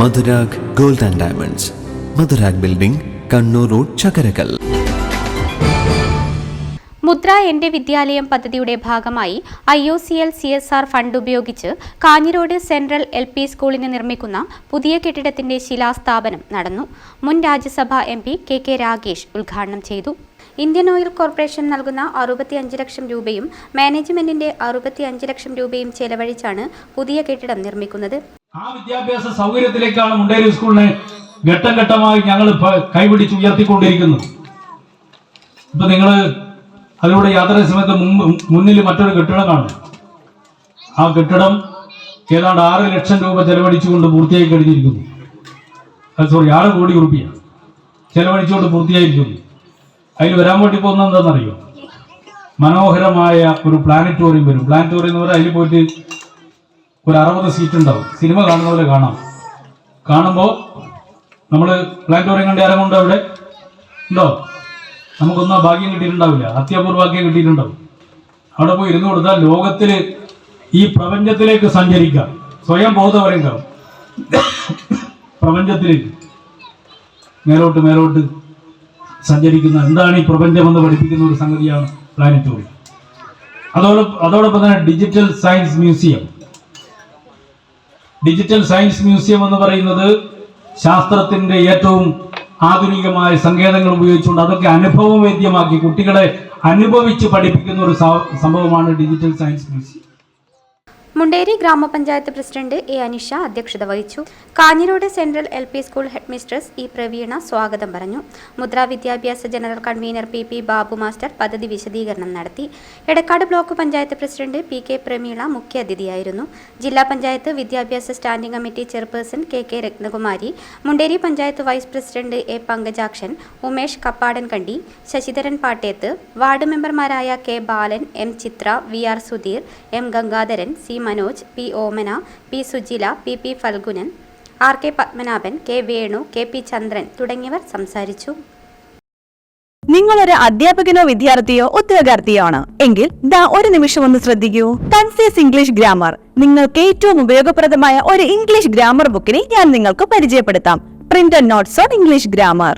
Madhurag gold and diamonds. Madhurag building Kannur road Chakkarakkal. Mudra എന്റെ വിദ്യാലയം പദ്ധതിയുടെ ഭാഗമായി I O C L C S R fund ഉപയോഗിച്ച് Kanhirode central L P സ്കൂളിന് നിർമ്മിക്കുന്ന പുതിയ കെട്ടിടത്തിന്റെ ശിലാസ്ഥാപനം നടന്നു. മുൻ Rajya Sabha M P K K Ragesh ഉദ്ഘാടനം ചെയ്തു. ഇന്ത്യൻ ഓയിൽ കോർപ്പറേഷൻ നൽകുന്ന അറുപത്തിയഞ്ച് ലക്ഷം രൂപയും മാനേജ്മെന്റിന്റെ അറുപത്തിയഞ്ച് ലക്ഷം രൂപയും ചെലവഴിച്ചാണ് പുതിയ കെട്ടിടം നിർമ്മിക്കുന്നത്. ആ വിദ്യാഭ്യാസ സൗകര്യത്തിലേക്കാണ് മുണ്ടേരി സ്കൂളിനെ ഘട്ടം ഘട്ടമായി ഞങ്ങൾ കൈപിടിച്ച് ഉയർത്തിക്കൊണ്ടിരിക്കുന്നത് ഇപ്പൊ നിങ്ങൾ അതിലൂടെ യാത്ര സമയത്ത് മുന്നിൽ മറ്റൊരു കെട്ടിടം കാണും. ആ കെട്ടിടം ഏതാണ്ട് ആറ് ലക്ഷം രൂപ ചെലവഴിച്ചുകൊണ്ട് പൂർത്തിയായി കഴിഞ്ഞിരിക്കുന്നു. സോറി ആറ് കോടി റുപ്യ ചെലവഴിച്ചുകൊണ്ട് പൂർത്തിയായിരിക്കുന്നു. അതിൽ വരാൻ വേണ്ടി പോകുന്നത് എന്താണെന്നറിയോ? മനോഹരമായ ഒരു പ്ലാനറ്റോറിയം വരും. പ്ലാനറ്റോറിയം എന്ന് പറഞ്ഞാൽ അതിൽ പോയിട്ട് ഒരു അറുപത് സീറ്റ് ഉണ്ടാവും. സിനിമ കാണുന്ന പോലെ കാണാം. കാണുമ്പോൾ നമ്മൾ പ്ലാറ്റോറിയം കണ്ട ആരും അവിടെ? ഉണ്ടോ? നമുക്കൊന്നും ആ ഭാഗ്യം കിട്ടിയിട്ടുണ്ടാവില്ല. അത്യപൂർവാഗ്യം കിട്ടിയിട്ടുണ്ടാവും. അവിടെ പോയി ഇരുന്ന് കൊടുത്താൽ ലോകത്തിൽ ഈ പ്രപഞ്ചത്തിലേക്ക് സഞ്ചരിക്കാം. സ്വയം ബോധപരങ്കാം പ്രപഞ്ചത്തിലേക്ക് മേലോട്ട് മേലോട്ട് സഞ്ചരിക്കുന്ന എന്താണ് ഈ പ്രപഞ്ചമെന്ന് പഠിപ്പിക്കുന്ന ഒരു സംഗതിയാണ് പ്ലാനറ്റോറിയം അതോടൊപ്പം അതോടൊപ്പം തന്നെ digital science museum digital science museum എന്ന് പറയുന്നത് ശാസ്ത്രത്തിന്റെ ഏറ്റവും ആധുനികമായ സങ്കേതങ്ങൾ ഉപയോഗിച്ചുകൊണ്ട് അതൊക്കെ അനുഭവവേദ്യമാക്കി കുട്ടികളെ അനുഭവിച്ച് പഠിപ്പിക്കുന്ന ഒരു സംഭവമാണ് ഡിജിറ്റൽ സയൻസ് മ്യൂസിയം മുണ്ടേരി ഗ്രാമപഞ്ചായത്ത് പ്രസിഡന്റ് എ അനിഷ അധ്യക്ഷത വഹിച്ചു. Kanhirode central L P school head mistress E Praveena സ്വാഗതം പറഞ്ഞു. മുദ്രാ വിദ്യാഭ്യാസ general convener P P Babu master പദ്ധതി വിശദീകരണം നടത്തി. Edakkad block panchayat president P K Prameela മുഖ്യാതിഥിയായിരുന്നു ജില്ലാ പഞ്ചായത്ത് വിദ്യാഭ്യാസ standing committee chairperson K K Rathnakumari Munderi panchayat vice president A Pankajakshan Umesh Kappadan Kandi Sasidharan Pattethu ward മെമ്പർമാരായ K Balan M Chithra V R Sudheer M Gangadharan C Manoj P Omana P Sujila P P Phalgunan R K Padmanabhan K Venu K P Chandran തുടങ്ങിയവർ സംസാരിച്ചു. നിങ്ങളൊരു അധ്യാപകനോ വിദ്യാർത്ഥിയോ ഉദ്യോഗാർത്ഥിയോ ആണ് എങ്കിൽ ദാ ഒരു നിമിഷം ഒന്ന് ശ്രദ്ധിക്കൂ. കൺസീസ് ഇംഗ്ലീഷ് ഗ്രാമർ നിങ്ങൾക്ക് ഏറ്റവും ഉപയോഗപ്രദമായ ഒരു ഇംഗ്ലീഷ് ഗ്രാമർ ബുക്കിനെ ഞാൻ നിങ്ങൾക്ക് പരിചയപ്പെടുത്താം. Print notes on English grammar